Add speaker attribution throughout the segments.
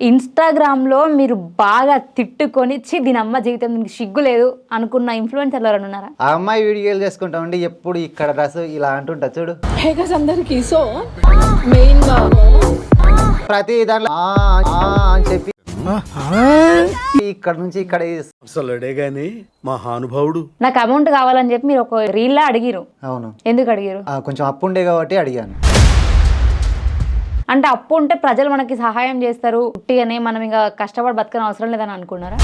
Speaker 1: ఇన్స్టాగ్రామ్లో మీరు బాగా తిట్టుకొని చి దీని అమ్మ జీవితం దీనికి సిగ్గు లేదు అనుకున్న ఇన్ఫ్లుయెన్సర్లు ఎవరైనా ఉన్నారా?
Speaker 2: ఆ అమ్మాయి వీడియోలు చేసుకుంటా ఉండి ఎప్పుడు ఇక్కడ డ్రెస్ ఇలా అంటుంటా చూడు.
Speaker 3: హేగస్ అందరికి సో మెయిన్గా
Speaker 2: ప్రతి దాంట్లో ఆ, ఆ అని చెప్పి ఇక్కడ నుంచి ఇక్కడ ఈ-
Speaker 4: అసలుడే గాని మహానుభావుడు.
Speaker 1: నాకు అమౌంట్ కావాలని చెప్పి మీరు ఒక రీల్లా అడిగిరు
Speaker 2: అవును.
Speaker 1: ఎందుకు అడిగారు
Speaker 2: ఆ, కొంచెం అప్పు ఉండే కాబట్టి అడిగాను.
Speaker 1: అంటే అప్పు ఉంటే ప్రజలు మనకి సహాయం చేస్తారు. ఉట్టిగానే మనం ఇంకా కష్టపడి బతకని అవసరం లేదని అనుకున్నారా?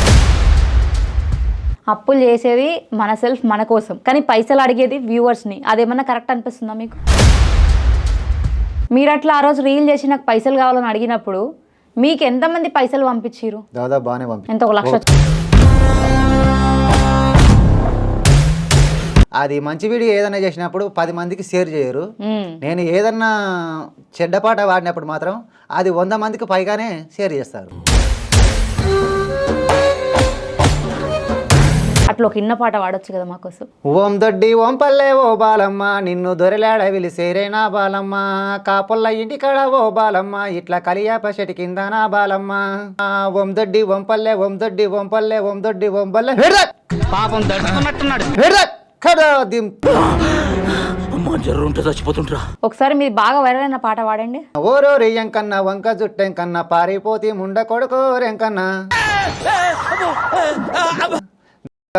Speaker 1: అప్పులు చేసేది మన సెల్ఫ్ మన కోసం. కానీ పైసలు అడిగేది వ్యూవర్స్ని. అదేమన్నా కరెక్ట్ అనిపిస్తుందా మీకు? మీరు అట్లా ఆ రోజు రీల్ చేసి నాకు పైసలు కావాలని అడిగినప్పుడు మీకు ఎంతమంది పైసలు పంపించారు
Speaker 2: దాదాపు బాగానే పంపి
Speaker 1: ఎంత? ఒక లక్ష
Speaker 2: అది మంచి వీడియో ఏదైనా చేసినప్పుడు పది మందికి షేర్ చేయరు. నేను ఏదన్నా చెడ్డ పాట వాడినప్పుడు మాత్రం అది వంద మందికి పైగానే షేర్ చేస్తారు.
Speaker 1: అట్లా ఒక ఇన్న పాట వాడొచ్చు కదా మాకోసం
Speaker 2: ఓం దొడ్డి ఓం పల్లె ఓ బాలమ్మ నిన్ను దొరలాడ విలిసేరేనా బాలమ్మ. కాపుల్ల ఇంటికాడ ఓ బాలమ్మ ఇట్లా కలియాప చెట్టు కింద నా బాలమ్మ. ఆ, ఓం దొడ్డి ఓం పల్లె ఓం దొడ్డి ఓం పల్లె ఓం దొడ్డి ఓం పల్లె పాపం దడుచుకున్నట్టున్నాడు.
Speaker 4: అమ్మా జర్రు ఉంటే చచ్చిపోతుంటరా
Speaker 1: ఒకసారి మీరు బాగా వైరల్ అయిన పాట వాడండి
Speaker 2: ఓరో రెయ్యం కన్నా వంక జుట్టెం కన్నా పారిపోతి ముండ కొడుకో రెంకన్నా.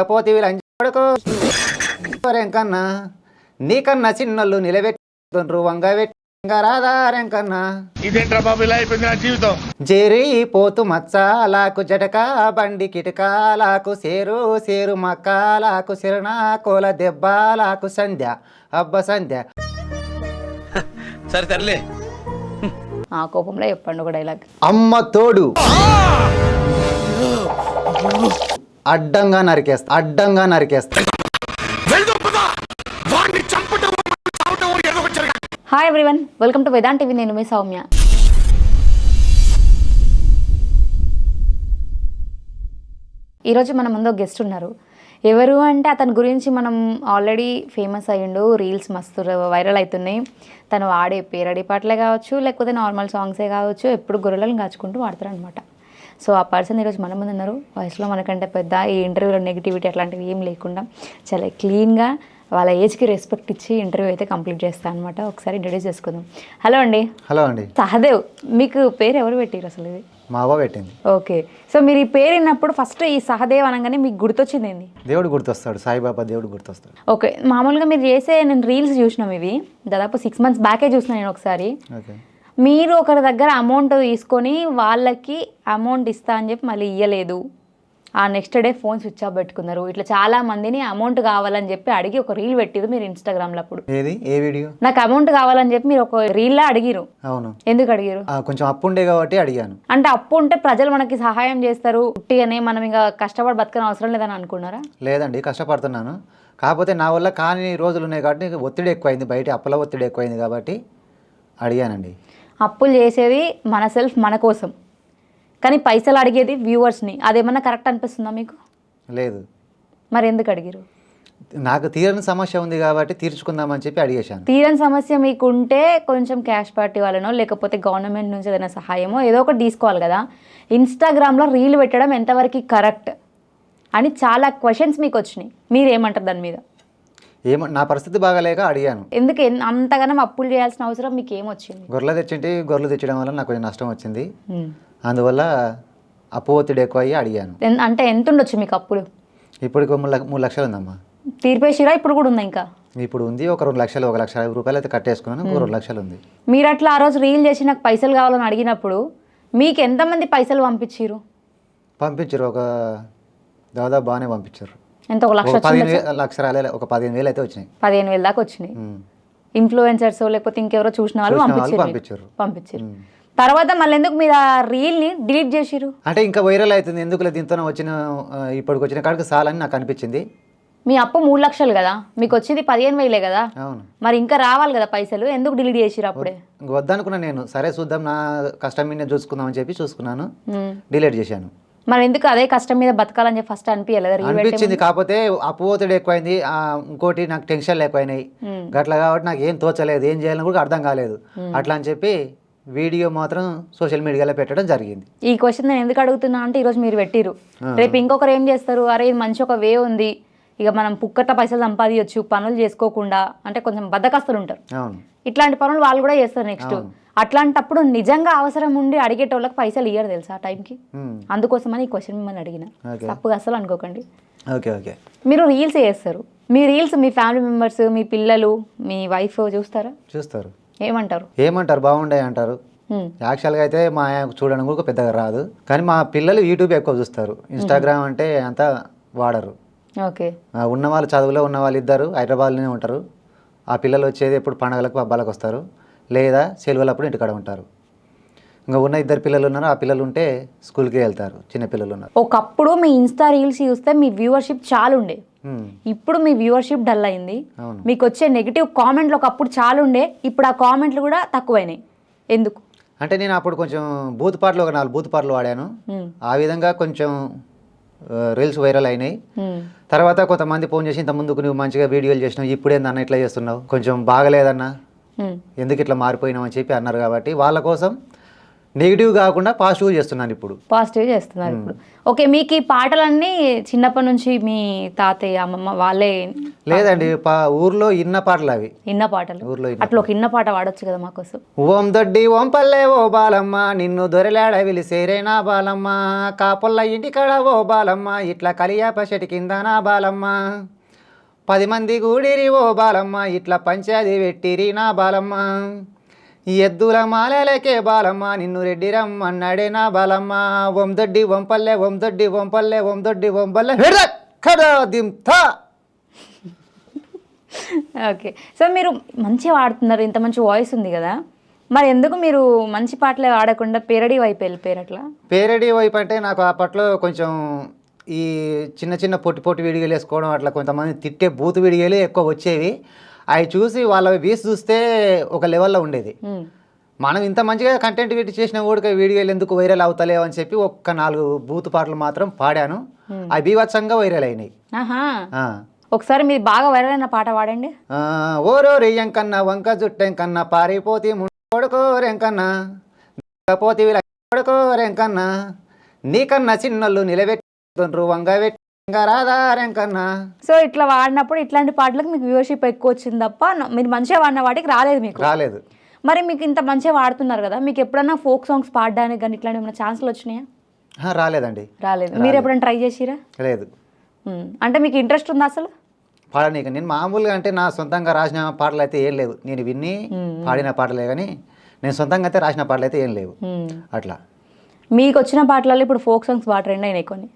Speaker 2: పోతి కొడుకో రెంకన్నా. నీకన్నా చిన్నోళ్ళు నిలబెట్టుండ్రు వంగ రాదా రెంకన్నా
Speaker 4: ఇదేంట్రా బాబు ఇలా అయిపోయింది నా జీవితం?
Speaker 2: జేరి పోతు మచ్చాలాకు జటక బండి కిటకాలాకు సేరు సేరు మక్కాలాకు సిరనా కోల దెబ్బలాకు సంధ్య. అబ్బ సంధ్య.
Speaker 4: సరే తరలే
Speaker 1: ఆ కోపంలో చెప్పండి ఒక డైలాగ్
Speaker 2: అమ్మ తోడు. అడ్డంగా నరికేస్తా అడ్డంగా నరికేస్తా.
Speaker 1: Hi everyone welcome to Vedant TV నేను మీ సౌమ్య. ఈరోజు మన ముందు ఒక గెస్ట్ ఉన్నారు. ఎవరు అంటే అతని గురించి మనం ఆల్రెడీ ఫేమస్ అయ్యిండు రీల్స్ మస్తు వైరల్ అవుతున్నాయి తను వాడే పేరడి పాటలే కావచ్చు లేకపోతే నార్మల్ సాంగ్సే కావచ్చు ఎప్పుడు గొర్రెలను కాచుకుంటూ వాడతారు అనమాట సో ఆ పర్సన్ ఈరోజు మన ముందు ఉన్నారు. వయసులో మనకంటే పెద్ద ఈ ఇంటర్వ్యూలో నెగిటివిటీ అట్లాంటివి ఏం లేకుండా చాలా క్లీన్గా వాళ్ళ ఏజ్కి రెస్పెక్ట్ ఇచ్చి ఇంటర్వ్యూ అయితే కంప్లీట్ చేస్తాను అనమాట ఒకసారి ఇంట్రడ్యూస్ చేసుకుందాం. హలో అండి.
Speaker 2: హలో అండి.
Speaker 1: సహదేవ్ మీకు పేరు ఎవరు పెట్టారు అసలు ఇది?
Speaker 2: మా అవ్వ పెట్టింది.
Speaker 1: ఓకే సో మీరు ఈ పేరు విన్నప్పుడు ఫస్ట్ ఈ సహదేవ్ అనగానే మీకు గుర్తొచ్చింది ఏంది?
Speaker 2: దేవుడు గుర్తొస్తాడు. సాయిబాబా దేవుడు గుర్తొస్తాడు.
Speaker 1: ఓకే మామూలుగా మీరు చేసే నేను రీల్స్ చూసినాం ఇవి. దాదాపు సిక్స్ మంత్స్ బ్యాకే చూసిన నేను ఒకసారి.
Speaker 2: ఓకే
Speaker 1: మీరు ఒకరి దగ్గర అమౌంట్ తీసుకొని వాళ్ళకి అమౌంట్ ఇస్తా అని చెప్పి మళ్ళీ ఇయ్యలేదు. ఆ next day phone switch off పెట్టుకున్నారు. ఇట్లా చాలా మందిని అమౌంట్ కావాలని చెప్పి అడిగి ఒక రీల్ పెట్టిరు మీరు ఇన్స్టాగ్రామ్లో అప్పుడు.
Speaker 2: ఏది? ఏ వీడియో
Speaker 1: నాకు అమౌంట్ కావాలని చెప్పి మీరు ఒక రీల్లా అడిగిరు
Speaker 2: అవును.
Speaker 1: ఎందుకు అడిగారు
Speaker 2: కొంచెం అప్పు ఉండే కాబట్టి అడిగాను.
Speaker 1: అంటే అప్పు ఉంటే ప్రజలు మనకి సహాయం చేస్తారు. ఉట్టిగానే మనం ఇంకా కష్టపడి బతకని అవసరం లేదని అనుకున్నారా?
Speaker 2: లేదండి కష్టపడుతున్నాను. కాకపోతే నా వల్ల కాని రోజులు ఉన్నాయి కాబట్టి ఒత్తిడి ఎక్కువైంది. బయట అప్పుల ఒత్తిడి ఎక్కువైంది కాబట్టి అడిగానండి.
Speaker 1: అప్పులు చేసేది మన సెల్ఫ్ మన కోసం. కానీ పైసలు అడిగేది వ్యూవర్స్ని. అదేమన్నా కరెక్ట్ అనిపిస్తుందా మీకు?
Speaker 2: లేదు.
Speaker 1: మరి ఎందుకు అడిగారు
Speaker 2: నాకు తీరని సమస్య ఉంది కాబట్టి తీర్చుకుందామని చెప్పి అడిగేశాను.
Speaker 1: తీరని సమస్య మీకు ఉంటే కొంచెం క్యాష్ పార్టీ వాళ్ళనో లేకపోతే గవర్నమెంట్ నుంచి ఏదైనా సహాయమో ఏదో ఒకటి తీసుకోవాలి కదా. ఇన్స్టాగ్రామ్లో రీల్ పెట్టడం ఎంతవరకు కరెక్ట్? అని చాలా క్వశ్చన్స్ మీకు వచ్చినాయి మీరు ఏమంటారు దాని మీద?
Speaker 2: ఏమో నా పరిస్థితి బాగాలేక అడిగాను.
Speaker 1: ఎందుకు అంతగానం అప్పులు చేయాల్సిన అవసరం మీకు ఏమొచ్చింది
Speaker 2: గొర్రెలు తెచ్చింటి గొర్రెలు తెచ్చడం వల్ల నాకు కొంచెం నష్టం వచ్చింది. అందువల్ల అప్పు ఒత్తిడి ఎక్కువ అయ్యి అడిగాను.
Speaker 1: ఎన్- అంటే ఎంత ఉండొచ్చు మీకు అప్పులు
Speaker 2: ఇప్పటికి మూడు లక్ష- మూడు లక్షలు ఉందమ్మా.
Speaker 1: తీర్పేసిరా ఇప్పుడు కూడా ఉందా ఇంకా?
Speaker 2: ఇప్పుడు ఉంది ఒక రెండు లక్షలు ఒక లక్ష యాభై రూపాయలు అయితే కట్టేసుకున్నాను ఇంకో రెండు లక్షలు ఉంది.
Speaker 1: మీరు అట్లా ఆ రోజు రీల్ చేసి నాకు పైసలు కావాలని అడిగినప్పుడు మీకు ఎంతమంది పైసలు పంపించారు
Speaker 2: పంపించారు ఒక దాదాపు బాగానే పంపించారు
Speaker 1: ఎంత ఒక లక్ష
Speaker 2: ఒక
Speaker 1: వచ్చిందా
Speaker 2: పదిహేను వేలు లక్ష రాలే ఒక పదిహేను వేలు అయితే వచ్చినాయి.
Speaker 1: పదిహేను వేల దాకా వచ్చినాయి.
Speaker 2: ఉమ్.
Speaker 1: ఇన్ఫ్లుయెన్సర్స్ లేకపోతే ఇంకెవరో చూసిన వాళ్ళు
Speaker 2: చూసిన వాళ్ళు
Speaker 1: పంపించారు
Speaker 2: పంపించారు.
Speaker 1: పంపించారు తర్వాత మళ్ళీ ఎందుకు మీరు ఆ రీల్ని డిలీట్ చేసిరు
Speaker 2: అంటే ఇంకా వైరల్ అవుతుంది. ఎందుకులే దీంతో వచ్చిన ఇప్పటికి వచ్చిన కాడికి చాలని నాకు అనిపించింది.
Speaker 1: మీ అప్పు మూడు లక్షలు కదా? మీకు వచ్చింది పదిహేను వేలే కదా?
Speaker 2: అవును.
Speaker 1: మరి ఇంకా రావాలి కదా పైసలు? ఎందుకు డిలీట్ చేసిరు అప్పుడే?
Speaker 2: వద్దనుకున్నా నేను. సరే చూద్దాం నా కష్టం మీద చూసుకుందాం అని చెప్పి చూసుకున్నాను. డిలీట్ చేశాను.
Speaker 1: మరి ఎందుకు అదే కష్టం మీద బతకాలని చెప్పి ఫస్ట్ అనిపించలేదా
Speaker 2: అనిపించింది కాకపోతే అప్పు ఒత్తిడి ఎక్కువైంది. ఆ, ఇంకోటి నాకు టెన్షన్లు ఎక్కువైనాయి. గట్ల కాబట్టి నాకు ఏం తోచలేదు. ఏం చేయాలని కూడా అర్థం కాలేదు. అట్లా అని చెప్పి వీడియో మాత్రం సోషల్ మీడియాలో పెట్టడం జరిగింది.
Speaker 1: ఈ క్వశ్చన్ నేను ఎందుకు అడుగుతున్నా అంటే ఈరోజు మీరు పెట్టిరు రేపు ఇంకొకరు ఏం చేస్తారు? అరే ఇది మంచి ఒక వే ఉంది. ఇక మనం పుక్కట పైసలు సంపాదించవచ్చు పనులు చేసుకోకుండా అంటే కొంచెం బద్దకస్తులు ఉంటారు. ఇట్లాంటి పనులు వాళ్ళు కూడా చేస్తారు నెక్స్ట్. అట్లాంటప్పుడు నిజంగా అవసరం ఉండి అడిగేటోళ్ళకి పైసలు ఇయ్యరు తెలుసా ఆ టైంకి. అందుకోసమని ఈ క్వశ్చన్ మిమ్మల్ని అడిగిన. తప్పుగా అసలు అనుకోకండి.
Speaker 2: Okay okay.
Speaker 1: మీరు రీల్స్ చేస్తారు. మీ రీల్స్ మీ ఫ్యామిలీ మెంబర్స్ మీ పిల్లలు మీ వైఫ్ చూస్తారా?
Speaker 2: చూస్తారు.
Speaker 1: ఏమంటారు?
Speaker 2: ఏమంటారు? బాగుండే అంటారు. యాక్చువల్గా అయితే మా ఆయన చూడడం కూడా పెద్దగా రాదు. కానీ మా పిల్లలు యూట్యూబ్ ఎక్కువ చూస్తారు. ఇన్స్టాగ్రామ్ అంటే అంత వాడరు.
Speaker 1: ఓకే.
Speaker 2: ఉన్న వాళ్ళు చదువులో ఉన్న వాళ్ళు ఇద్దరు హైదరాబాద్లోనే ఉంటారు. ఆ పిల్లలు వచ్చేది ఎప్పుడు పండగలకు పబ్బాలకు వస్తారు. లేదా సెలవులప్పుడు ఇంటికాడ ఉంటారు. ఇంకా ఉన్న ఇద్దరు పిల్లలు ఉన్నారు ఆ పిల్లలు ఉంటే స్కూల్కి వెళ్తారు చిన్న పిల్లలు ఉన్నారు
Speaker 1: ఒకప్పుడు మీ ఇన్స్టా రీల్స్ చూస్తే మీ వ్యూవర్షిప్ చాలా ఉండే. ఇప్పుడు మీ వ్యూవర్షిప్ డల్ అయింది
Speaker 2: అవును.
Speaker 1: మీకు వచ్చే నెగిటివ్ కామెంట్లు ఒకప్పుడు చాలా ఉండే ఇప్పుడు ఆ కామెంట్లు కూడా తక్కువైనాయి ఎందుకు
Speaker 2: అంటే నేను అప్పుడు కొంచెం బూత్ పాటలు ఒక నాలుగు బూత్ పాటలు వాడాను. ఆ విధంగా కొంచెం ఆ, రీల్స్ వైరల్ అయినాయి. తర్వాత కొంతమంది ఫోన్ చేసి ఇంత ముందుకు నువ్వు మంచిగా వీడియోలు చేసినావు ఇప్పుడేందన్న ఇట్లా చేస్తున్నావు కొంచెం బాగలేదన్నా. ఎందుకు ఇట్లా మారిపోయినావు అని చెప్పి అన్నారు కాబట్టి వాళ్ళ కోసం నెగిటివ్ కాకుండా పాజిటివ్ చేస్తున్నాను ఇప్పుడు.
Speaker 1: పాజిటివ్ చేస్తున్నారు ఇప్పుడు. ఓకే మీకు ఈ పాటలన్నీ చిన్నప్పటి నుంచి మీ తాతయ్య అమ్మమ్మ వాళ్ళే
Speaker 2: లేదండి పా ఊర్లో ఇన్న పాటలు అవి.
Speaker 1: ఇన్న పాటలు.
Speaker 2: ఊర్లో ఇన్న
Speaker 1: అట్లా ఒక ఇన్న పాట పాడొచ్చు కదా మాకోసం
Speaker 2: ఓం దొడ్డి ఓం పల్లె ఓ బాలమ్మ నిన్ను దొరలాడ విలిసేరేనా బాలమ్మ. కాపుల్ల ఇంటికాడ ఓ బాలమ్మ ఇట్లా కలియాప చెట్టు కింద నా బాలమ్మ. పది మంది గూడిరి ఓ బాలమ్మ ఇట్లా పంచాది పెట్టిరి నా బాలమ్మ. ఎద్దుల మాలలకే బాలమ్మ నిన్ను రెడ్డి రమ్మన్నాడే నా బాలమ్మ. ఓం దొడ్డి ఓం పల్లె ఓం దొడ్డి ఓం పల్లె ఓం దొడ్డి ఓం పల్లె. కదా దింతా.
Speaker 1: ఓకే. సో మీరు మంచిగా పాడుతున్నారు ఇంత మంచి వాయిస్ ఉంది కదా. మరి ఎందుకు మీరు మంచి పాటలే ఆడకుండా పేరడీ వైపు వెళ్ళిపోయారు అట్లా?
Speaker 2: పేరడీ వైపు అంటే నాకు అప్పట్లో కొంచెం ఈ చిన్న చిన్న పొట్టి పొట్టి విడిగలు వేసుకోవడం అట్లా కొంతమంది తిట్టే బూతు విడిగలు ఎక్కువ వచ్చేవి. అవి చూసి వాళ్ళ వీసి చూస్తే ఒక లెవెల్లో ఉండేది. మనం ఇంత మంచిగా కంటెంట్ పెట్టి చేసిన కూడా వీడియోలు ఎందుకు వైరల్ అవుతలేవు అని చెప్పి ఒక్క నాలుగు బూతు పాటలు మాత్రం పాడాను. అవి బీభత్సంగా వైరల్ అయినాయి.
Speaker 1: ఒకసారి మీరు బాగా వైరల్ అయిన పాట పాడండి.
Speaker 2: ఓరో రెయ్యం కన్నా వంక జుట్టెం కన్నా పారిపోతి కొడుకోరెంకన్నా పోతి కొడుకోరెంకన్నా నీకన్నా చిన్నోళ్ళు నిలబెట్టుండ్రు వంగ
Speaker 1: సో ఇట్లా వాడినప్పుడు ఇట్లాంటి పాటలకు మీకు వ్యూవర్షిప్ ఎక్కువ వచ్చింది తప్ప మీరు మంచిగా వాడిన వాటికి రాలేదు మీకు?
Speaker 2: రాలేదు.
Speaker 1: మరి మీకు ఇంత మంచిగా వాడుతున్నారు కదా మీకు ఎప్పుడన్నా ఫోక్ సాంగ్స్ పాడడానికి కానీ ఇట్లాంటి ఏమైనా ఛాన్స్లు వచ్చినాయా?
Speaker 2: రాలేదండి.
Speaker 1: రాలేదు. మీరు ఎప్పుడైనా ట్రై చేసిరా?
Speaker 2: లేదు.
Speaker 1: అంటే మీకు ఇంట్రెస్ట్ ఉందా అసలు?
Speaker 2: పాడనీక నేను మామూలుగా అంటే నా సొంతంగా రాసిన పాటలు అయితే ఏం లేవు. నేను విన్ని పాడిన పాటలే కానీ నేను సొంతంగా అయితే రాసిన పాటలు అయితే ఏం లేవు. అట్లా.
Speaker 1: మీకు వచ్చిన పాటలలో ఇప్పుడు ఫోక్ సాంగ్స్ బాగా ట్రెండ్ అయినాయి కొన్ని.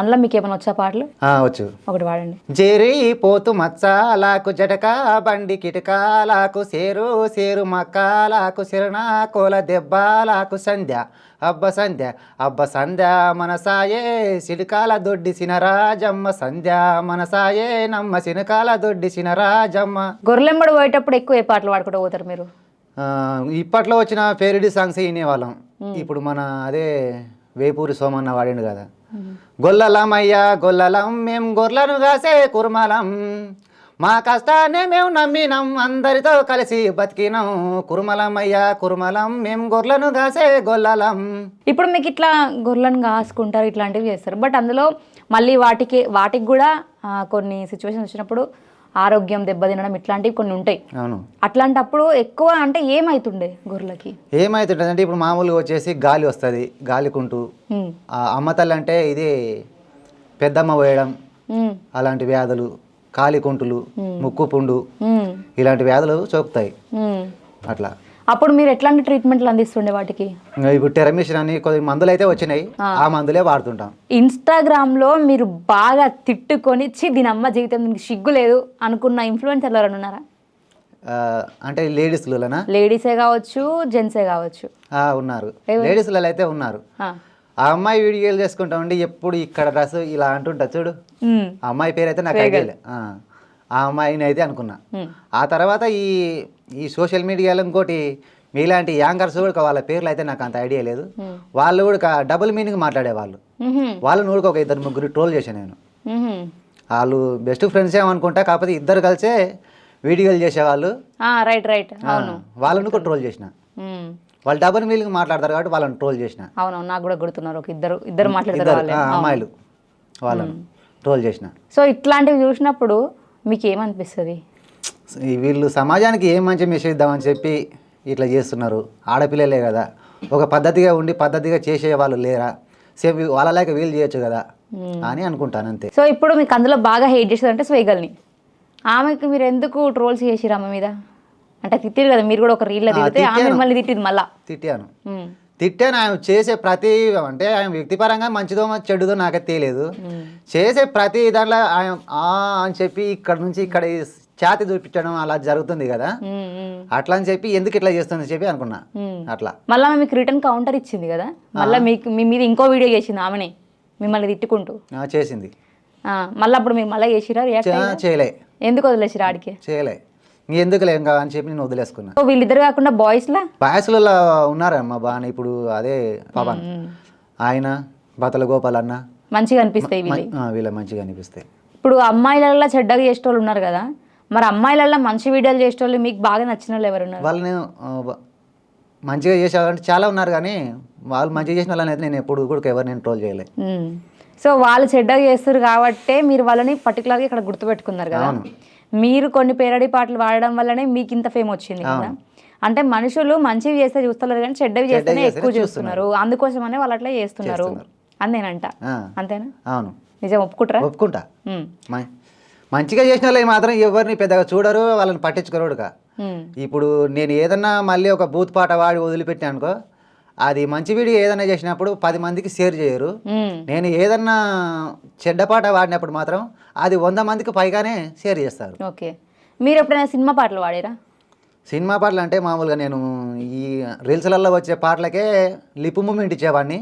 Speaker 1: అందులో మీకు ఏమైనా వచ్చా పాటలు?
Speaker 2: వచ్చు.
Speaker 1: ఒకటి పాడండి.
Speaker 2: జెరి పోతు మచ్చాలాకు జటక బండి కిటకాలాకు సేరు సేరు మక్కాలాకు సిరనా కోల దెబ్బాలాకు సంధ్య. అబ్బ సంధ్య అబ్బ సంధ్య మనసాయే సిలికాల దొడ్డి సినరాజమ్మ సంధ్య మనసాయే నమ్మ సినకాల దొడ్డి సినరాజమ్మ
Speaker 1: గొర్రెలెంబడి పోయేటప్పుడు ఎక్కువ ఏ పాటలు పాడుకుంటూ పోతారు మీరు?
Speaker 2: ఇప్పట్లో వచ్చిన పేరిడి సాంగ్స్ వినేవాళ్ళం. ఇప్పుడు మన అదే వేపూరి సోమన్న వాడిండు కదా. గొల్లలమయ్యా గొల్లలం మేం గొర్రెలను కాసే కుర్మలం. మా కష్టాన్ని మేము నమ్మినాం అందరితో కలిసి బతికినాం. కుర్మలమయ్యా కుర్మలం మేము గొర్రెలను కాసే గొల్లలం.
Speaker 1: ఇప్పుడు మీకు ఇట్లా గొర్రెలను కాసుకుంటారు ఇట్లాంటివి చేస్తారు. బట్ అందులో మళ్ళీ వాటికి వాటికి కూడా కొన్ని సిచ్యువేషన్స్ వచ్చినప్పుడు ఆరోగ్యం దెబ్బతినడం ఇట్లాంటివి కొన్ని ఉంటాయి.
Speaker 2: అవును.
Speaker 1: అట్లాంటప్పుడు ఎక్కువ అంటే ఏమవుతుండే గొర్రెలకి?
Speaker 2: ఏమవుతుంటుందంటే ఇప్పుడు మామూలుగా వచ్చేసి గాలి వస్తుంది గాలికుంటూ అమ్మతల్లి అంటే ఇది పెద్దమ్మ
Speaker 1: ఉమ్,
Speaker 2: అలాంటి వ్యాధులు కాలికుంటులు ముక్కు పుండు ఇలాంటి వ్యాధులు సోకుతాయి. అట్లా.
Speaker 1: అప్పుడు మీరు ఎట్లాంటి ట్రీట్మెంట్లు అందిస్తుండే వాటికి?
Speaker 2: ఇప్పుడు టెరమిషన్ అని కొద్ది మందులు అయితే వచ్చినాయి. ఆ. మందులే వాడుతుంటాం.
Speaker 1: ఇన్స్టాగ్రామ్లో మీరు బాగా తిట్టుకొని చి దీని అమ్మ జీవితం దీనికి సిగ్గు లేదు అనుకున్న ఇన్ఫ్లుయెన్సర్లు ఎవరైనా ఉన్నారా?
Speaker 2: అంటే లేడీస్లనా
Speaker 1: లేడీసే కావచ్చు జెంట్సే కావచ్చు.
Speaker 2: ఉన్నారు. లేడీస్లలో అయితే ఉన్నారు.
Speaker 1: ఆ.
Speaker 2: అమ్మాయి వీడియోలు చేసుకుంటా ఉండి ఎప్పుడు ఇక్కడ డ్రెస్ ఇలా అంటుంటా చూడు. ఆ అమ్మాయి పేరు అయితే నాకు ఐడియా లే. ఆ అమ్మాయిని అయితే అనుకున్నా. ఆ తర్వాత ఈ ఈ సోషల్ మీడియాలో ఇంకోటి మీలాంటి యాంకర్స్ కూడా వాళ్ళ పేర్లు అయితే నాకు అంత ఐడియా లేదు. వాళ్ళు కూడా డబుల్ మీనింగ్ మాట్లాడేవాళ్ళు.
Speaker 1: ఉహుం,
Speaker 2: వాళ్ళు కూడా ఒక ఇద్దరు ముగ్గురు ట్రోల్ చేశాను నేను. వాళ్ళు బెస్ట్ ఫ్రెండ్స్ ఏమనుకుంటా కాకపోతే ఇద్దరు కలిసే వీడియోలు చేసేవాళ్ళు.
Speaker 1: Right right.
Speaker 2: వాళ్ళను కూడా ట్రోల్ చేసిన. వాళ్ళు డబుల్ మీనింగ్ మాట్లాడతారు కాబట్టి వాళ్ళని ట్రోల్ చేసిన.
Speaker 1: అవునవును నాకు కూడా గుర్తున్నారు. ఒక ఇద్దరు ఇద్దరు మాట్లాడతారు అవును.
Speaker 2: అమ్మాయిలు. వాళ్ళని ట్రోల్ చేసిన.
Speaker 1: సో ఇట్లాంటివి చూసినప్పుడు మీకు ఏమనిపిస్తుంది?
Speaker 2: వీళ్ళు సమాజానికి ఏం మంచి మెసేజ్ ఇద్దామని చెప్పి ఇట్లా చేస్తున్నారు. ఆడపిల్లలే కదా. ఒక పద్ధతిగా ఉండి పద్ధతిగా చేసే వాళ్ళు లేరా? సేమ్ వీళ్ళు చేయొచ్చు కదా? అని అనుకుంటాను అంతే.
Speaker 1: సో ఇప్పుడు మీకు అందులో బాగా హేట్ చేసేది అంటే స్వేగల్ని. ఆమెకి మీరు ఎందుకు ట్రోల్స్ చేసిరు ఆమె మీద? అంటే తిట్టిరు కదా మీరు కూడా ఒక రీల్లో
Speaker 2: ఆ,
Speaker 1: తిడితే ఆమె. మిమ్మల్ని తిట్టింది మళ్ళా.
Speaker 2: తిట్టాను. తిట్టాను ఆయన చేసే ప్రతి అంటే ఆయన వ్యక్తిపరంగా మంచిదో చెడుదో నాకైతే తెలియదు. చేసే ప్రతి దాంట్లో ఆయన అని చెప్పి ఇక్కడ నుంచి ఇక్కడ ఛాతి చూపించడం అలా జరుగుతుంది కదా. అట్లా అని చెప్పి ఎందుకు ఇట్లా చేస్తుంది చెప్పి అనుకున్నా. అట్లా.
Speaker 1: మళ్ళీ మీకు రిటర్న్ కౌంటర్ ఇచ్చింది కదా. మళ్ళీ మీకు మీ మీద ఇంకో వీడియో చేసింది ఆమెనే. మిమ్మల్ని తిట్టుకుంటూ.
Speaker 2: చేసింది.
Speaker 1: ఆ, మళ్ళీ అప్పుడు మీరు మళ్ళీ చేసిరా రియాక్ట్
Speaker 2: చేయలే.
Speaker 1: ఎందుకు వదిలేసిరా ఆడికి?
Speaker 2: చేయలే. ఇంక ఎందుకులే ఇంకా అని చెప్పి నేను వదిలేసుకున్నా.
Speaker 1: వీళ్ళిద్దరు కాకుండా బాయ్స్లా
Speaker 2: బాయసులలో ఉన్నారమ్మా బాగా ఇప్పుడు అదే పవన్. ఆయన బతల గోపాల్ అన్న.
Speaker 1: మంచిగా అనిపిస్తాయి వీళ్ళు.
Speaker 2: మంచిగా అనిపిస్తాయి.
Speaker 1: ఇప్పుడు అమ్మాయిలల్లో చెడ్డగా చేసేటోళ్ళు ఉన్నారు కదా. మరి అమ్మాయిలల్లో మంచి వీడియోలు చేసేటోళ్ళు మీకు బాగా నచ్చిన వాళ్ళు ఎవరు ఉన్నారు
Speaker 2: వాళ్ళని ఆ, బ- మంచిగా చేసేవాళ్ళంటే చాలా ఉన్నారు కానీ వాళ్ళు మంచిగా చేసిన వాళ్ళని అయితే నేను ఎప్పుడు కూడా ఎవరు నేను ట్రోల్ చేయలే.
Speaker 1: మ్మ్. సో వాళ్ళు చెడ్డగా చేస్తారు కాబట్టే మీరు వాళ్ళని పర్టికులర్గా ఇక్కడ గుర్తుపెట్టుకున్నారు కదా. మీరు కొన్ని పేరడి పాటలు వాడడం వల్లనే మీకు ఇంత ఫేమ్ వచ్చింది కదా? అంటే మనుషులు మంచివి చేస్తే చూస్తున్నారు కానీ చెడ్డవి చేస్తేనే ఎక్కువ చూస్తున్నారు. అందుకోసమనే వాళ్ళు అట్లా చేస్తున్నారు.
Speaker 2: ఆ,
Speaker 1: అంతేనా?
Speaker 2: అవును.
Speaker 1: నిజం ఒప్పుకుంటారా?
Speaker 2: ఒప్పుకుంటా. మంచిగా చేసిన వాళ్ళు మాత్రం ఎవరిని పెద్దగా చూడరు వాళ్ళని పట్టించుకోరుడుగా. ఇప్పుడు నేను ఏదన్నా మళ్ళీ ఒక బూత్ పాట వాడి వదిలిపెట్టాను అనుకో అది మంచి వీడియో ఏదైనా చేసినప్పుడు పది మందికి షేర్ చేయరు. నేను ఏదన్నా చెడ్డ పాట వాడినప్పుడు మాత్రం అది వంద మందికి పైగానే షేర్ చేస్తారు.
Speaker 1: ఓకే. మీరు ఎప్పుడైనా సినిమా పాటలు వాడారా?
Speaker 2: సినిమా పాటలు అంటే మామూలుగా నేను ఈ రీల్స్లలో వచ్చే పాటలకే లిప్ మూమెంట్ ఇచ్చేవాడిని.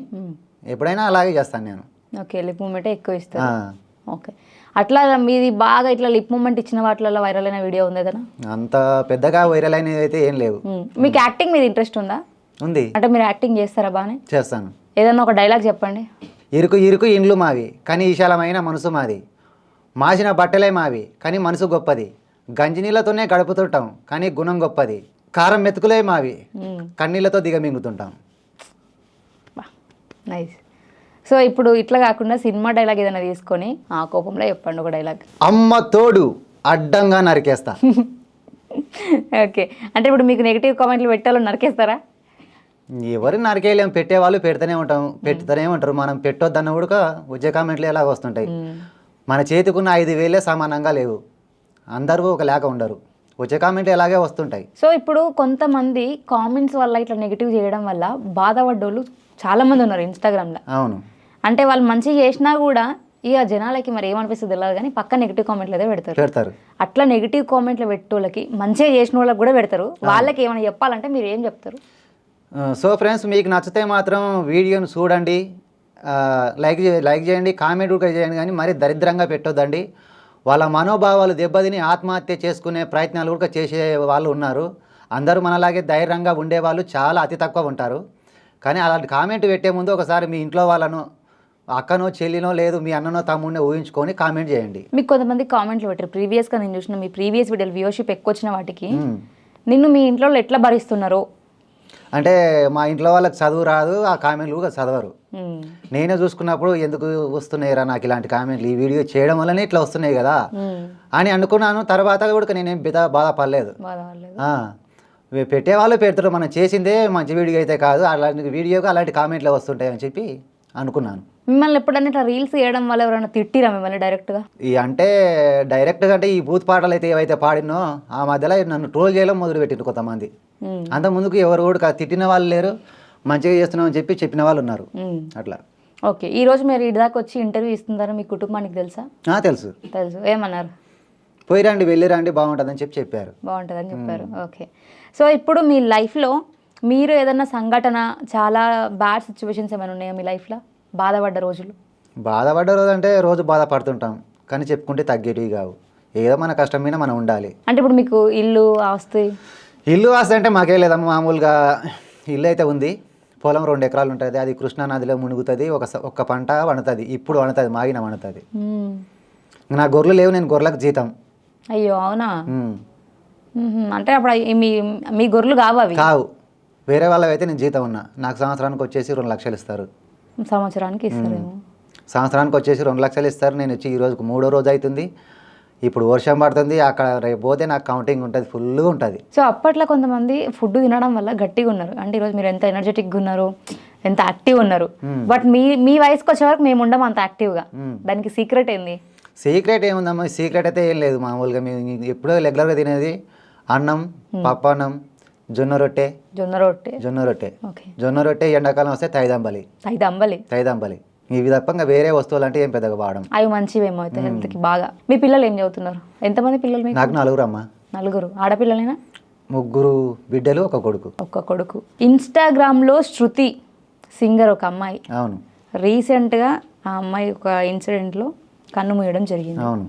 Speaker 2: ఎప్పుడైనా అలాగే చేస్తాను నేను.
Speaker 1: ఓకే లిప్ మూమెంటే ఎక్కువ
Speaker 2: ఆ,
Speaker 1: ఇస్తారు ఓకే. అట్లా మీది బాగా ఇట్లా లిప్ మూమెంట్ ఇచ్చిన వాటిలలో వైరల్ అయిన వీడియో ఉంది ఏదైనా?
Speaker 2: అంత పెద్దగా వైరల్ అయినవి అయితే ఏం లేవు.
Speaker 1: మీకు యాక్టింగ్ మీద ఇంట్రెస్ట్ ఉందా?
Speaker 2: ఉంది.
Speaker 1: అంటే మీరు యాక్టింగ్ చేస్తారా బాగానే?
Speaker 2: చేస్తాను.
Speaker 1: ఏదన్నా ఒక డైలాగ్ చెప్పండి.
Speaker 2: ఇరుకు ఇరుకు ఇండ్లు మావి కానీ విశాలమైన మనసు మాది. మాసిన బట్టలే మావి కానీ మనసు గొప్పది. గంజినీళ్ళతోనే గడుపుతుంటాం కానీ గుణం గొప్పది. కారం మెతుకులే మావి. కన్నీళ్ళతో దిగమింగుతుంటాం.
Speaker 1: నైస్ సో ఇప్పుడు ఇట్లా కాకుండా సినిమా డైలాగ్ ఏదైనా తీసుకొని ఆ కోపంలో చెప్పండి ఒక డైలాగ్.
Speaker 2: అమ్మ తోడు అడ్డంగా నరికేస్తా.
Speaker 1: ఓకే. అంటే ఇప్పుడు మీకు నెగిటివ్ కామెంట్లు పెట్టాలో నరికేస్తారా?
Speaker 2: ఎవరు నరికేయలేం. పెట్టేవాళ్ళు పెడుతూనే ఉంటాం. పెడుతూనే ఉంటారు. మనం పెట్టొద్దన్న కూడా వచ్చే కామెంట్లు ఎలాగ వస్తుంటాయి. మన చేతికున్న ఐదు వేలే సమానంగా లేవు. అందరూ ఒక లేక ఉండరు. వచ్చే కామెంట్లు ఎలాగే వస్తుంటాయి.
Speaker 1: సో ఇప్పుడు కొంతమంది కామెంట్స్ వల్ల ఇట్లా నెగిటివ్ చేయడం వల్ల బాధపడ్డోళ్ళు చాలా మంది ఉన్నారు ఇన్స్టాగ్రామ్లో
Speaker 2: అవును.
Speaker 1: అంటే వాళ్ళు మంచిగా చేసినా కూడా ఇక జనాలకి మరి ఏమనిపిస్తుంది తెలియదు కానీ పక్క నెగిటివ్ కామెంట్లు అయితే పెడతారు.
Speaker 2: పెడతారు.
Speaker 1: అట్లా నెగిటివ్ కామెంట్లు పెట్టోళ్ళకి మంచిగా చేసిన వాళ్ళకి కూడా పెడతారు. వాళ్ళకి ఏమైనా చెప్పాలంటే మీరు ఏం చెప్తారు?
Speaker 2: సో ఫ్రెండ్స్ మీకు నచ్చితే మాత్రం వీడియోను చూడండి. లైక్ లైక్ చేయండి కామెంట్ కూడా చేయండి కానీ మరీ దరిద్రంగా పెట్టొద్దండి. వాళ్ళ మనోభావాలు దెబ్బతిని ఆత్మహత్య చేసుకునే ప్రయత్నాలు కూడా చేసే వాళ్ళు ఉన్నారు. అందరూ మనలాగే ధైర్యంగా ఉండేవాళ్ళు చాలా అతి తక్కువ ఉంటారు. కానీ అలాంటి కామెంట్ పెట్టే ముందు ఒకసారి మీ ఇంట్లో వాళ్ళను అక్కనో చెల్లినో లేదు మీ అన్ననో తమ్ముడినో ఊహించుకొని కామెంట్ చేయండి.
Speaker 1: మీకు కొంతమంది కామెంట్లు పెట్టారు. ప్రీవియస్గా నేను చూసిన మీ ప్రీవియస్ వీడియోలు వ్యూవర్షిప్ ఎక్కువ వచ్చిన వాటికి. నిన్ను మీ ఇంట్లో ఎట్లా భరిస్తున్నారో?
Speaker 2: అంటే మా ఇంట్లో వాళ్ళకి చదువు రాదు ఆ కామెంట్లు కూడా చదవరు. నేనే చూసుకున్నప్పుడు ఎందుకు వస్తున్నాయిరా నాకు ఇలాంటి కామెంట్లు? ఈ వీడియో చేయడం వల్లనే ఇట్లా వస్తున్నాయి కదా. అని అనుకున్నాను తర్వాత కూడా నేనేం బిద బాధపడలేదు. పెట్టేవాళ్ళు పెడతారు మనం చేసిందే మంచి వీడియో అయితే కాదు అలాంటి వీడియోకి అలాంటి కామెంట్లు వస్తుంటాయి అని చెప్పి అనుకున్నాను.
Speaker 1: మిమ్మల్ని ఎప్పుడైనా ఇట్లా రీల్స్ చేయడం వల్ల ఎవరైనా తిట్టిరా మిమ్మల్ని డైరెక్ట్గా
Speaker 2: ఈ అంటే డైరెక్ట్గా అంటే ఈ బూత్ పాటలు అయితే ఏవైతే పాడినో ఆ మధ్యలో నన్ను ట్రోల్ చేయడం మొదలుపెట్టిండ్రు కొంతమంది.
Speaker 1: మ్మ్.
Speaker 2: అంత ముందుకు ఎవరు కూడా తిట్టిన వాళ్ళు లేరు. మంచిగా చేస్తున్నాం అని చెప్పి చెప్పిన వాళ్ళు ఉన్నారు. అట్లా.
Speaker 1: ఓకే. ఈ రోజు మీరు ఇటు దాకా వచ్చి ఇంటర్వ్యూ ఇస్తుంటారో మీ కుటుంబానికి తెలుసా?
Speaker 2: తెలుసు.
Speaker 1: తెలుసు. ఏమన్నారు?
Speaker 2: పోయి రండి వెళ్ళి రండి బాగుంటుందని చెప్పి చెప్పారు.
Speaker 1: బాగుంటుందని చెప్పారు. ఓకే. సో ఇప్పుడు మీ లైఫ్లో మీరు ఏదన్నా సంఘటన చాలా బ్యాడ్ సిచ్యువేషన్స్ ఏమైనా ఉన్నాయా మీ లైఫ్లో బాధపడ్డ రోజులు?
Speaker 2: బాధపడ్డ రోజు అంటే రోజు బాధపడుతుంటాం. కానీ చెప్పుకుంటే తగ్గేటివి కావు. ఏదో మన కష్టం మీద మనం ఉండాలి.
Speaker 1: అంటే ఇప్పుడు మీకు ఇల్లు ఆస్తి?
Speaker 2: ఇల్లు ఆస్తి అంటే మాకే లేదమ్మా. మామూలుగా ఇల్లు అయితే ఉంది. పొలం రెండు ఎకరాలు ఉంటుంది. అది కృష్ణా నదిలో మునుగుతుంది. ఒక ఒక్క పంట వండుతుంది ఇప్పుడు వండుతుంది మాగిన వండుతుంది. నా గొర్రెలు లేవు. నేను గొర్రెలకు జీతం.
Speaker 1: అయ్యో అవునా. అంటే అప్పుడు మీ మీ గొర్రెలు కావు
Speaker 2: కావు. వేరే వాళ్ళవైతే నేను జీతం ఉన్నా. నాకు సంవత్సరానికి వచ్చేసి రెండు లక్షలు ఇస్తారు.
Speaker 1: సంవత్సరానికి ఇస్తారేమో.
Speaker 2: సంవత్సరానికి వచ్చేసి రెండు లక్షలు ఇస్తారు. నేను వచ్చి ఈ రోజుకు మూడో రోజు అవుతుంది. ఇప్పుడు వర్షం పడుతుంది. అక్కడ రేపు పోతే నాకు కౌంటింగ్ ఉంటుంది. ఫుల్గా ఉంటుంది.
Speaker 1: సో అప్పట్లో కొంతమంది ఫుడ్ తినడం వల్ల గట్టిగా ఉన్నారు. అంటే ఈరోజు మీరు ఎంత ఎనర్జెటిక్గా ఉన్నారు ఎంత యాక్టివ్ ఉన్నారు. బట్ మీ మీ వయసుకి వచ్చే వరకు మేము ఉండం అంత యాక్టివ్గా దానికి సీక్రెట్ ఏంది?
Speaker 2: సీక్రెట్ ఏముందమ్మా? సీక్రెట్ అయితే ఏం లేదు. మామూలుగా మేము ఎప్పుడో రెగ్యులర్గా తినేది అన్నం పప్పన్నం జొన్న రొట్టె
Speaker 1: జొన్న రొట్టె
Speaker 2: జొన్న రొట్టె
Speaker 1: ఓకే.
Speaker 2: జొన్న రొట్టె ఎండాకాలం వస్తే తైదంబలి
Speaker 1: ఐదు అంబలి
Speaker 2: తైదంబలి ఇవి తప్ప ఇంకా వేరే వస్తువులు అంటే ఏం పెద్దగా వాడడం
Speaker 1: అవి మంచివేమో అయితే హెల్త్కి బాగా. మీ పిల్లలు ఏం చదువుతున్నారు? ఎంతమంది పిల్లలు మీకు?
Speaker 2: నాకు నలుగురు అమ్మ
Speaker 1: నలుగురు. ఆడపిల్లలేనా?
Speaker 2: ముగ్గురు బిడ్డలు ఒక కొడుకు.
Speaker 1: ఒక్క కొడుకు. ఇన్స్టాగ్రామ్లో శృతి సింగర్ ఒక అమ్మాయి.
Speaker 2: అవును.
Speaker 1: రీసెంట్గా ఆ అమ్మాయి ఒక ఇన్సిడెంట్లో కన్ను మూయడం జరిగింది.
Speaker 2: అవును.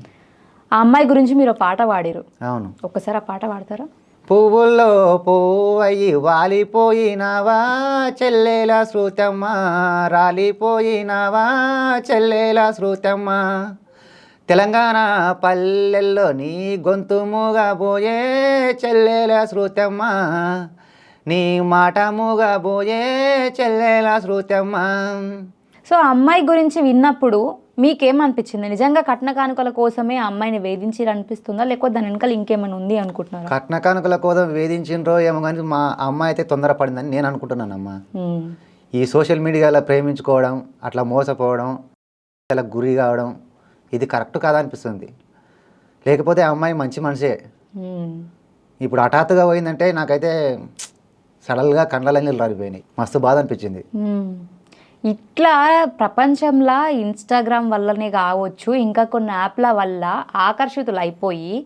Speaker 1: ఆ అమ్మాయి గురించి మీరు ఒక పాట పాడారు
Speaker 2: అవును.
Speaker 1: ఒక్కసారి ఆ పాట పాడతారా?
Speaker 2: పువ్వుల్లో పోవయి వాలిపోయినావా చెల్లెల శృతమ్మ రాలిపోయినావా చెల్లెల శృతమ్మ తెలంగాణ పల్లెల్లో నీ గొంతు మూగబోయే చెల్లెల శృతమ్మ నీ మాట మూగబోయే చెల్లెల శృతమ్మ
Speaker 1: సో ఆ అమ్మాయి గురించి విన్నప్పుడు మీకేమనిపించింది? నిజంగా కట్న కానుకల కోసమే ఆ అమ్మాయిని వేధించి అనిపిస్తుందా లేకపోతే దాని వెనకాల ఇంకేమైనా ఉంది అనుకుంటున్నారా?
Speaker 2: కట్న కానుకల కోసం వేధించిండ్రో ఏమో కానీ మా అమ్మాయి అయితే తొందరపడిందని నేను అనుకుంటున్నానమ్మా.
Speaker 1: మ్మ్.
Speaker 2: ఈ సోషల్ మీడియాలో ప్రేమించుకోవడం అట్లా మోసపోవడం అలా గురి కావడం ఇది కరెక్ట్ కాదనిపిస్తుంది. లేకపోతే ఆ అమ్మాయి మంచి మనిషే. ఇప్పుడు హఠాత్తుగా పోయిందంటే నాకైతే సడన్గా కండ్లన్నీ రాలిపోయినాయి. మస్తు బాధ అనిపించింది.
Speaker 1: ఇట్లా ప్రపంచంలో ఇన్స్టాగ్రామ్ వల్లనే కావచ్చు ఇంకా కొన్ని యాప్ల వల్ల ఆకర్షితులు అయిపోయి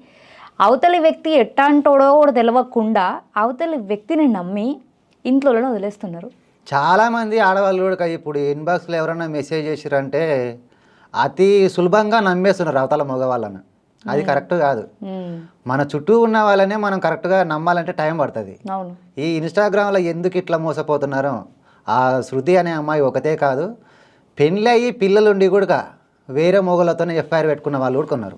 Speaker 1: అవతలి వ్యక్తి ఎట్టాంటోడో కూడా తెలియకుండా అవతలి వ్యక్తిని నమ్మి ఇంట్లోనే వదిలేస్తున్నారు.
Speaker 2: చాలామంది ఆడవాళ్ళు కూడా ఇప్పుడు ఇన్బాక్స్లో ఎవరైనా మెసేజ్ చేసిరంటే అతి సులభంగా నమ్మేస్తున్నారు అవతల మగవాళ్ళను. అది కరెక్ట్ కాదు. మన చుట్టూ ఉన్న వాళ్ళనే మనం కరెక్ట్గా నమ్మాలంటే టైం పడుతుంది. ఈ ఇన్స్టాగ్రామ్లో ఎందుకు ఇట్లా మోసపోతున్నారో ఆ శృతి అనే అమ్మాయి ఒకతే కాదు పెళ్ళయి పిల్లలుండి కూడా వేరే మొగలతోనే ఎఫ్ఐఆర్ పెట్టుకున్న వాళ్ళు కూడా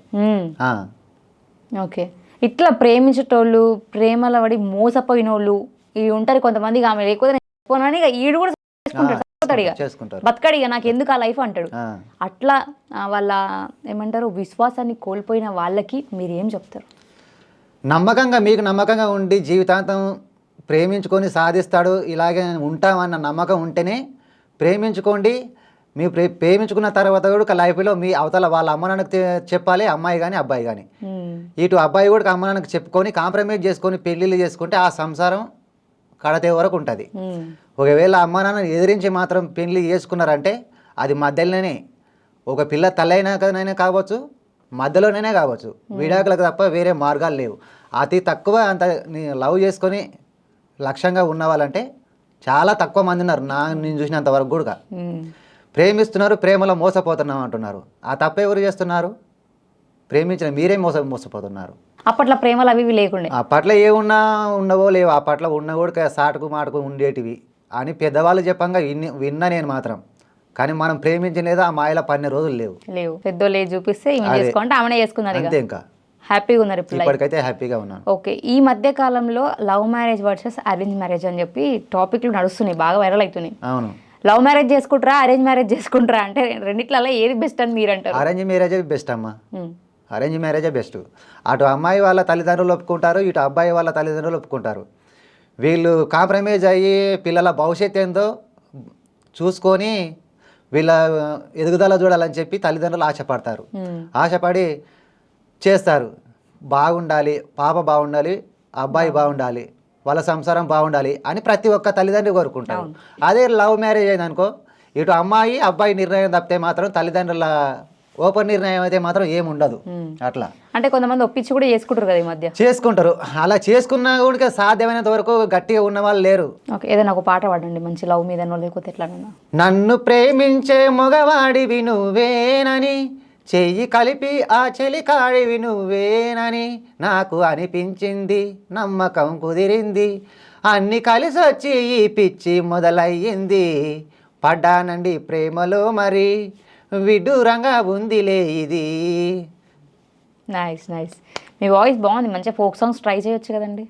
Speaker 1: ఓకే. ఇట్లా ప్రేమించేటోళ్ళు ప్రేమల పడి మోసపోయిన వాళ్ళు ఇవి ఉంటారు కొంతమంది ఆమె లేకపోతే పోనని ఈడు కూడా చేసుకుంటాడు బతకడు ఇక నాకు ఎందుకు ఆ లైఫ్ అంటాడు. అట్లా వాళ్ళ ఏమంటారు విశ్వాసాన్ని కోల్పోయిన వాళ్ళకి మీరు ఏం చెప్తారు?
Speaker 2: నమ్మకంగా మీకు నమ్మకంగా ఉండి జీవితాంతం ప్రేమించుకొని సాధిస్తాడు ఇలాగే ఉంటామన్న నమ్మకం ఉంటేనే ప్రేమించుకోండి. మీ ప్రే ప్రేమించుకున్న తర్వాత కూడా లైఫ్లో మీ అవతల వాళ్ళ అమ్మ నాన్నకి చెప్పాలి అమ్మాయి కానీ అబ్బాయి కానీ. ఇటు అబ్బాయి కూడా అమ్మ నాన్నకి చెప్పుకొని కాంప్రమైజ్ చేసుకొని పెళ్ళిళ్ళు చేసుకుంటే ఆ సంసారం కడతే వరకు ఉంటుంది. ఒకవేళ అమ్మ నాన్న ఎదిరించి మాత్రం పెళ్ళి చేసుకున్నారంటే అది మధ్యలోనే ఒక పిల్ల తల్లైనాకనైనా కావచ్చు మధ్యలోనే కావచ్చు. విడాకులకు తప్ప వేరే మార్గాలు లేవు. అతి తక్కువ అంత నీ- లవ్ చేసుకొని లక్ష్యంగా ఉన్న వాళ్ళంటే చాలా తక్కువ మంది ఉన్నారు. నా నేను చూసినంత వరకు కూడా. ప్రేమిస్తున్నారు ప్రేమలో మోసపోతున్నాం అంటున్నారు. ఆ తప్ప ఎవరు చేస్తున్నారు? ప్రేమించిన మీరే మోస మోసపోతున్నారు.
Speaker 1: అప్పట్లో ప్రేమలు అవి లేకుండే.
Speaker 2: ఆ పట్ల ఏ ఉన్నా ఉండవో లేవు ఆ పట్ల ఉన్న కూడా సాటుకు మాటకు ఉండేటివి. అని పెద్దవాళ్ళు చెప్పంగా విన్ని విన్నా నేను మాత్రం. కానీ మనం ప్రేమించలేదు? ఆ మాయల పన్నె రోజులు లేవు.
Speaker 1: లేవు. పెద్దోళ్ళు చూపిస్తే ఆమెనే చేసుకున్నారు
Speaker 2: అంతే ఇంకా.
Speaker 1: హ్యాపీగా ఉన్నారు ఇప్పుడు.
Speaker 2: ఇప్పటికైతే హ్యాపీగా ఉన్నాను.
Speaker 1: ఓకే ఈ మధ్య కాలంలో love marriage versus arrange marriage అని చెప్పి టాపిక్లు నడుస్తున్నాయి బాగా వైరల్ అవుతున్నాయి.
Speaker 2: అవును.
Speaker 1: లవ్ మ్యారేజ్ చేసుకుంటారా అరేంజ్ మ్యారేజ్ చేసుకుంటారా అంటే రెండిట్లలో ఏది బెస్ట్ అని మీరు అంటారు?
Speaker 2: అరేంజ్ మ్యారేజే బెస్ట్ అమ్మా.
Speaker 1: మ్మ్.
Speaker 2: అరేంజ్ మ్యారేజే బెస్ట్ అటు అమ్మాయి వాళ్ళ తల్లిదండ్రులు ఒప్పుకుంటారు ఇటు అబ్బాయి వాళ్ళ తల్లిదండ్రులు ఒప్పుకుంటారు. వీళ్ళు కాంప్రమైజ్ అయ్యి పిల్లల భవిష్యత్తు ఏందో చూసుకొని వీళ్ళ ఎదుగుదల చూడాలని చెప్పి తల్లిదండ్రులు ఆశపడతారు. ఆశపడి చేస్తారు. బాగుండాలి పాప బాగుండాలి అబ్బాయి బాగుండాలి వాళ్ళ సంసారం బాగుండాలి అని ప్రతి ఒక్క తల్లిదండ్రి కోరుకుంటారు. అదే లవ్ మ్యారేజ్ అయింది అనుకో ఇటు అమ్మాయి అబ్బాయి నిర్ణయం తప్పితే మాత్రం తల్లిదండ్రుల ఓపెన్ నిర్ణయం అయితే మాత్రం ఏమి ఉండదు. అట్లా.
Speaker 1: అంటే కొంతమంది ఒప్పించి కూడా చేసుకుంటారు కదా ఈ మధ్య?
Speaker 2: చేసుకుంటారు. అలా చేసుకున్నా కూడా సాధ్యమైనంత వరకు గట్టిగా ఉన్న వాళ్ళు లేరు.
Speaker 1: ఓకే ఏదైనా ఒక పాట పాడండి మంచి లవ్ మీదనో లేకపోతే ఎట్లానో
Speaker 2: నన్ను ప్రేమించే మగవాడివి నువ్వేనని చెయ్యి కలిపి ఆ చెలి కాడివి నువ్వేనని నాకు అనిపించింది. నమ్మకం కుదిరింది. అన్ని కలిసి వచ్చి ఈ పిచ్చి మొదలయ్యింది. పడ్డానండి ప్రేమలో మరి. విడ్డూరంగా ఉందిలే ఇది.
Speaker 1: Nice nice. మీ వాయిస్ బాగుంది. మంచిగా ఫోక్ సాంగ్స్ ట్రై చేయొచ్చు కదండి.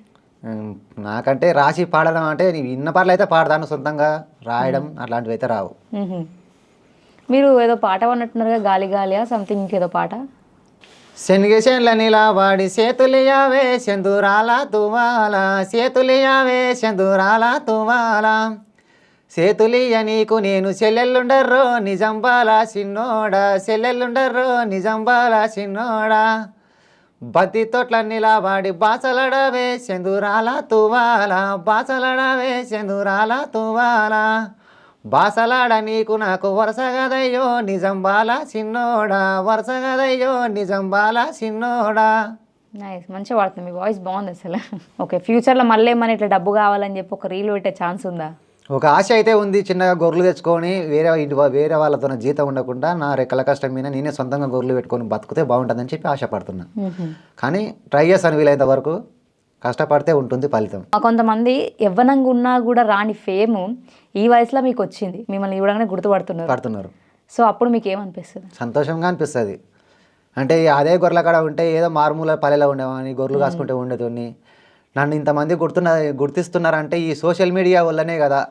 Speaker 2: నాకంటే రాసి పాడడం అంటే నేను ఇన్న పాటలు అయితే పాడతాను సొంతంగా. రాయడం అట్లాంటివి అయితే రావు.
Speaker 1: మీరు ఏదో పాట అన్నట్టున్నారుగా గాలి గాలియా సంథింగ్ ఇంకేదో పాట?
Speaker 2: శనగశేన్ల నిలవాడి సేతులియావే సెందురాల తువాల సేతులియావే సెందురాల తువాల. సేతులియ నీకు నేను చెల్లెల్లుండర్రో నిజంబాల చిన్నోడా చెల్లెల్లుండర్రో నిజంబాల చిన్నోడా. బతి తోట్ల నిలబడి బాసలడవే సెందురాల తువాల బాసలడవే సెందురాల తువాల. బాసలాడ నీకు నాకు వరుస గదయ్యో నిజం బాల సిన్నోడా వరుస గదయ్యో నిజం బాల సిన్నోడా
Speaker 1: నైస్ మంచిగా పాడుతుంది మీ వాయిస్ బాగుంది అసలు. ఓకే ఫ్యూచర్లో మళ్ళీ ఏమైనా ఇట్లా డబ్బు కావాలని చెప్పి ఒక రీల్ పెట్టే ఛాన్స్ ఉందా?
Speaker 2: ఒక ఆశ అయితే ఉంది చిన్నగా గొర్రెలు తెచ్చుకొని వేరే ఇంటి వేరే వాళ్ళతో జీతం ఉండకుండా నా రెక్కల కష్టం మీద నేనే సొంతంగా గొర్రెలు పెట్టుకొని బతికితే బాగుంటుందని చెప్పి ఆశపడుతున్నా. కానీ ట్రై చేస్తాను వీలైనంత వరకు కష్టపడితే ఉంటుంది ఫలితం.
Speaker 1: కొంతమంది యవ్వనంగా ఉన్నా కూడా రాని ఫేమ్ ఈ వయసులో మీకు వచ్చింది. మిమ్మల్ని చూడగానే గుర్తుపడుతున్నారు.
Speaker 2: పడుతున్నారు.
Speaker 1: సో అప్పుడు మీకు ఏమనిపిస్తుంది?
Speaker 2: సంతోషంగా అనిపిస్తుంది. అంటే అదే గొర్రెల కాడ ఉంటే ఏదో మారుమూల పల్లెలో ఉండేవాడిని గొర్రెలు కాసుకుంటే ఉండేతోని నన్ను ఇంతమంది గుర్తున్న గుర్తిస్తున్నారంటే ఈ సోషల్ మీడియా వల్లనే కదా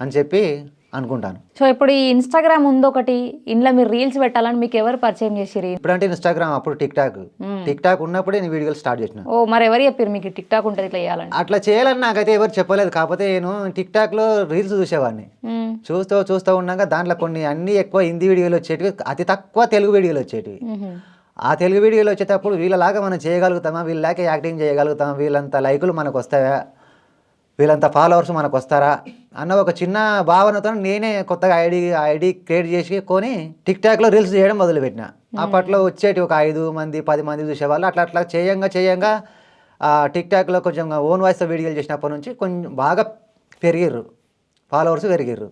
Speaker 2: అని చెప్పి అనుకుంటాను.
Speaker 1: సో ఇప్పుడు ఈ ఇన్స్టాగ్రామ్ ఉంది ఒకటి ఇంట్లో మీరు రీల్స్ పెట్టాలని మీకు ఎవరు పరిచయం చేసిరి
Speaker 2: ఇప్పుడంటే ఇన్స్టాగ్రామ్ అప్పుడు టిక్ టాక్ టిక్ టాక్ ఉన్నప్పుడే నేను వీడియోలు స్టార్ట్ చేసిన.
Speaker 1: ఓ మరి ఎవరు చెప్పారు మీకు టిక్ టాక్ ఉంటుంది ఇట్లా చేయాలని?
Speaker 2: అట్లా చేయాలని నాకైతే ఎవరు చెప్పలేదు. కాకపోతే నేను టిక్ టాక్లో రీల్స్ చూసేవాడిని. చూస్తూ చూస్తూ ఉన్నాక దాంట్లో కొన్ని అన్ని ఎక్కువ హిందీ వీడియోలు వచ్చేటివి అతి తక్కువ తెలుగు వీడియోలు వచ్చేటివి. ఆ తెలుగు వీడియోలు వచ్చేటప్పుడు వీళ్ళలాగా మనం చేయగలుగుతామా? వీళ్ళలాగే యాక్టింగ్ చేయగలుగుతామా? వీళ్ళంత లైకులు మనకు వస్తాయా? వీళ్ళంత ఫాలోవర్స్ మనకు వస్తారా అన్న ఒక చిన్న భావనతో నేనే కొత్తగా ఐడి ఐడి క్రియేట్ చేసి కొని టిక్ టాక్లో రీల్స్ చేయడం మొదలుపెట్టిన. అప్పట్లో వచ్చేటి ఒక ఐదు మంది పది మంది చూసేవాళ్ళు. అట్లా అట్లా చేయంగా చేయంగా ఆ టిక్ టాక్లో కొంచెం ఓన్ వాయిస్తో వీడియోలు చేసినప్పటి నుంచి కొంచెం బాగా పెరిగిర్రు. ఫాలోవర్స్ పెరిగిర్రు.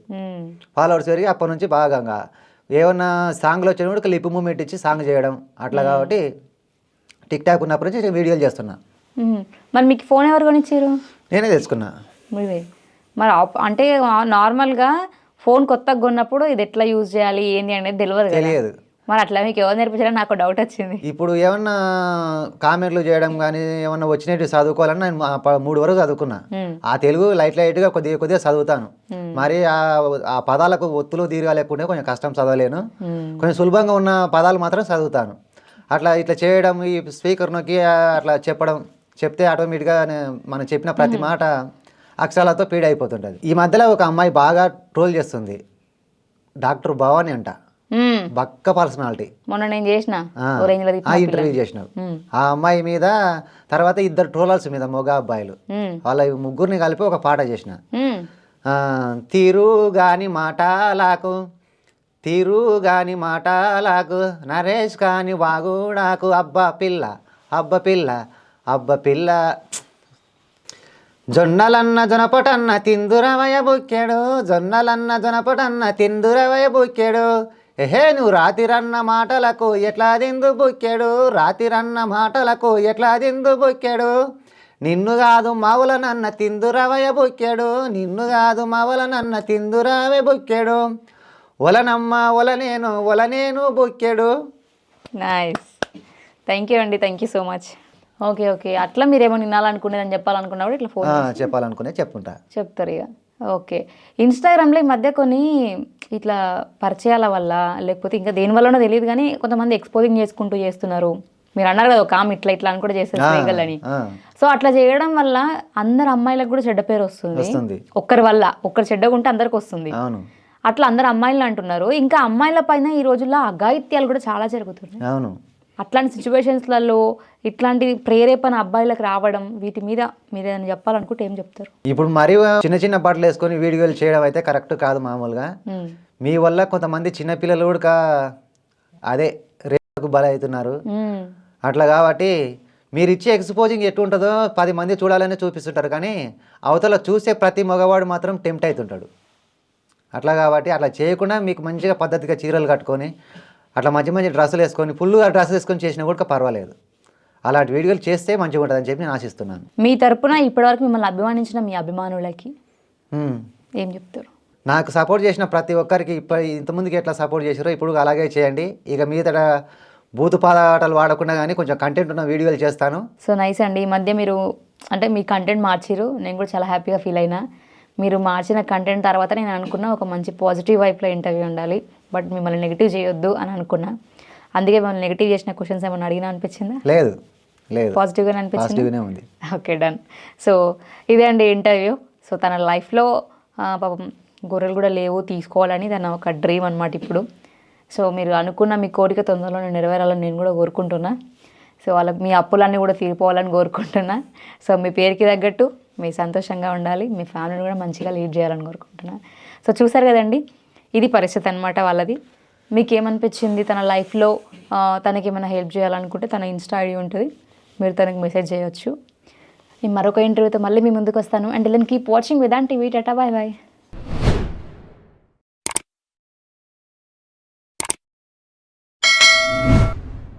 Speaker 2: ఫాలోవర్స్ పెరిగి అప్పటి నుంచి బాగా ఇంకా ఏమన్నా సాంగ్లు వచ్చినప్పుడు లిప్ మూమెంట్ ఇచ్చి సాంగ్ చేయడం అట్లా కాబట్టి టిక్ టాక్ ఉన్నప్పటి నుంచి వీడియోలు చేస్తున్నా.
Speaker 1: మరి మీకు ఫోన్ ఎవరు కొనిచ్చారు
Speaker 2: నేనే తెచ్చుకున్నా
Speaker 1: మీరే. అంటే నార్మల్గా ఫోన్ కొత్తగా కొన్నప్పుడు ఇది ఎట్లా యూజ్ చేయాలి ఏంది అనేది తెలియదు
Speaker 2: తెలియదు.
Speaker 1: మరి అట్లా మీకు ఎవరు నేర్పించారని నాకు డౌట్ వచ్చింది.
Speaker 2: ఇప్పుడు ఏమన్నా కామెంట్లు చేయడం కానీ ఏమన్నా వచ్చినట్టు చదువుకోవాలని నేను మూడు వరకు చదువుకున్నా. ఆ తెలుగు లైట్ లైట్గా కొద్దిగా కొద్దిగా చదువుతాను. మరి ఆ ఆ పదాలకు ఒత్తులు దీర్ఘాలు లేకుంటే కొంచెం కష్టం చదవలేను. కొంచెం సులభంగా ఉన్న పదాలు మాత్రం చదువుతాను. అట్లా ఇట్లా చేయడం ఈ స్పీకర్ నొక్కి అట్లా చెప్పడం చెప్తే ఆటోమేటిక్గా మనం చెప్పిన ప్రతి మాట అక్షరాలతో పీడ అయిపోతుంటుంది. ఈ మధ్యలో ఒక అమ్మాయి బాగా ట్రోల్ చేస్తుంది. డాక్టర్ భవాని అంట. బక్క పర్సనాలిటీ.
Speaker 1: మొన్న నేను చేసిన
Speaker 2: ఇంటర్వ్యూ
Speaker 1: మ్మ్.
Speaker 2: ఆ అమ్మాయి మీద తర్వాత ఇద్దరు ట్రోలర్స్ మీద మొగ అబ్బాయిలు. వాళ్ళ ముగ్గురిని కలిపి ఒక పాట చేసిన. తీరు గాని మాటలకు తీరు గాని మాటలకు నరేష్ కాని వాగుడాకు అబ్బ పిల్ల అబ్బ పిల్ల అబ్బ పిల్ల. జొన్నలన్న జొనపటన్న తిందురవయ బొక్కాడు. జొన్నలన్న జొనపటన్న తిందురవయ బుక్కెడు. ఎహే నువ్వు రాతిరన్న మాటలకు ఎట్లా దిందు బొక్కాడు? రాతిరన్న మాటలకు ఎట్లా దిందు బొక్కాడు? నిన్ను కాదు మావుల నన్న తిందురవయ బుక్కెడు. నిన్ను కాదు మావుల నన్న తిందురవే బుక్కెడు. ఒలనమ్మ ఒలనేను ఒలనేను బొక్కాడు.
Speaker 1: నైస్. థ్యాంక్ యూ అండి. Thank you so much. Okay okay. అట్లా మీరేమో వినాలనుకునేదని చెప్పాలనుకున్నప్పుడు ఇట్లా ఫోన్
Speaker 2: చెప్పాలనుకునే చెప్పుకుంటా
Speaker 1: చెప్తారు ఇక. ఓకే. ఇన్స్టాగ్రామ్లో ఈ మధ్య కొన్ని ఇట్లా పరిచయాల వల్ల లేకపోతే ఇంకా దేని వల్లనో తెలియదు కానీ కొంతమంది ఎక్స్పోజింగ్ చేసుకుంటూ చేస్తున్నారు. మీరు అన్నారు కదా ఒక ఆమె ఇట్లా ఇట్లా అని కూడా చేస్తారు. సో అట్లా చేయడం వల్ల అందరు అమ్మాయిలకు కూడా చెడ్డ పేరు వస్తుంది. ఒక్కరి వల్ల ఒక్కరు చెడ్డగా ఉంటే అందరికి వస్తుంది. అట్లా అందరు అమ్మాయిలు అంటున్నారు. ఇంకా అమ్మాయిల పైన ఈ రోజుల్లో అఘాయిత్యాలు కూడా చాలా జరుగుతున్నాయి.
Speaker 2: అవును.
Speaker 1: అట్లాంటి సిచ్యువేషన్స్లలో ఇట్లాంటి ప్రేరేపణ అబ్బాయిలకు రావడం వీటి మీద మీరు ఏదైనా చెప్పాలనుకుంటే ఏం చెప్తారు
Speaker 2: ఇప్పుడు మరీ చిన్న చిన్న బట్టలు వేసుకొని వీడియోలు చేయడం అయితే కరెక్ట్ కాదు మామూలుగా. మీ వల్ల కొంతమంది చిన్నపిల్లలు కూడా అదే రేపుకు బలవుతున్నారు. అట్లా కాబట్టి మీరు ఇచ్చే ఎక్స్పోజింగ్ ఎటు ఉంటుందో పది మంది చూడాలని చూపిస్తుంటారు కానీ అవతల చూసే ప్రతి మగవాడు మాత్రం టెంప్ట్ అవుతుంటాడు అట్లా కాబట్టి అట్లా చేయకుండా మీకు మంచిగా పద్ధతిగా చీరలు కట్టుకొని అట్లా మంచి మంచి డ్రెస్సులు వేసుకొని ఫుల్గా డ్రెస్సులు వేసుకొని చేసినా కూడా పర్వాలేదు. అలాంటి వీడియోలు చేస్తే మంచిగా ఉంటుందని చెప్పి నేను ఆశిస్తున్నాను.
Speaker 1: మీ తరపున ఇప్పటివరకు మిమ్మల్ని అభిమానించిన మీ అభిమానులకి. ఏం చెప్తారు?
Speaker 2: నాకు సపోర్ట్ చేసిన ప్రతి ఒక్కరికి ఇప్పుడు ఇంతకుముందుకి ఎట్లా సపోర్ట్ చేసారో ఇప్పుడు అలాగే చేయండి. ఇక మీదట బూతు పాటలు వాడకుండా కానీ కొంచెం కంటెంట్ ఉన్న వీడియోలు చేస్తాను.
Speaker 1: సో నైస్ అండి. ఈ మధ్య మీరు అంటే మీ కంటెంట్ మార్చిరు నేను కూడా చాలా హ్యాపీగా ఫీల్ అయినా. మీరు మార్చిన కంటెంట్ తర్వాత నేను అనుకున్న ఒక మంచి పాజిటివ్ వైపులో ఇంటర్వ్యూ ఉండాలి. బట్ మిమ్మల్ని నెగిటివ్ చేయొద్దు అని అనుకున్నా. అందుకే మిమ్మల్ని నెగిటివ్ చేసిన క్వశ్చన్స్ ఏమైనా అడిగినా అనిపించిందా?
Speaker 2: లేదు లేదు.
Speaker 1: పాజిటివ్గానే అనిపించింది?
Speaker 2: ఉంది.
Speaker 1: ఓకే డన్ సో ఇదే అండి ఇంటర్వ్యూ సో తన లైఫ్లో పాపం గొర్రెలు కూడా లేవు తీసుకోవాలని తన ఒక డ్రీమ్ అనమాట ఇప్పుడు. సో మీరు అనుకున్న మీ కోరిక తొందరలో నెరవేరాలని నేను కూడా కోరుకుంటున్నా. సో వాళ్ళ మీ అప్పులన్నీ కూడా తీరిపోవాలని కోరుకుంటున్నా. సో మీ పేరుకి తగ్గట్టు మీ సంతోషంగా ఉండాలి. మీ ఫ్యామిలీని కూడా మంచిగా లీడ్ చేయాలని కోరుకుంటున్నా. సో చూసారు కదండి ఇది పరిస్థితి అనమాట వాళ్ళది. మీకు ఏమనిపించింది తన లైఫ్లో తనకి ఏమైనా హెల్ప్ చేయాలనుకుంటే తన ఇన్స్టా ఐడి ఉంటుంది. మీరు తనకి మెసేజ్ చేయొచ్చు. మరొక ఇంటర్వ్యూతో మళ్ళీ మీ ముందుకు వస్తాను and then keep watching Vedant TV. Tata bye bye.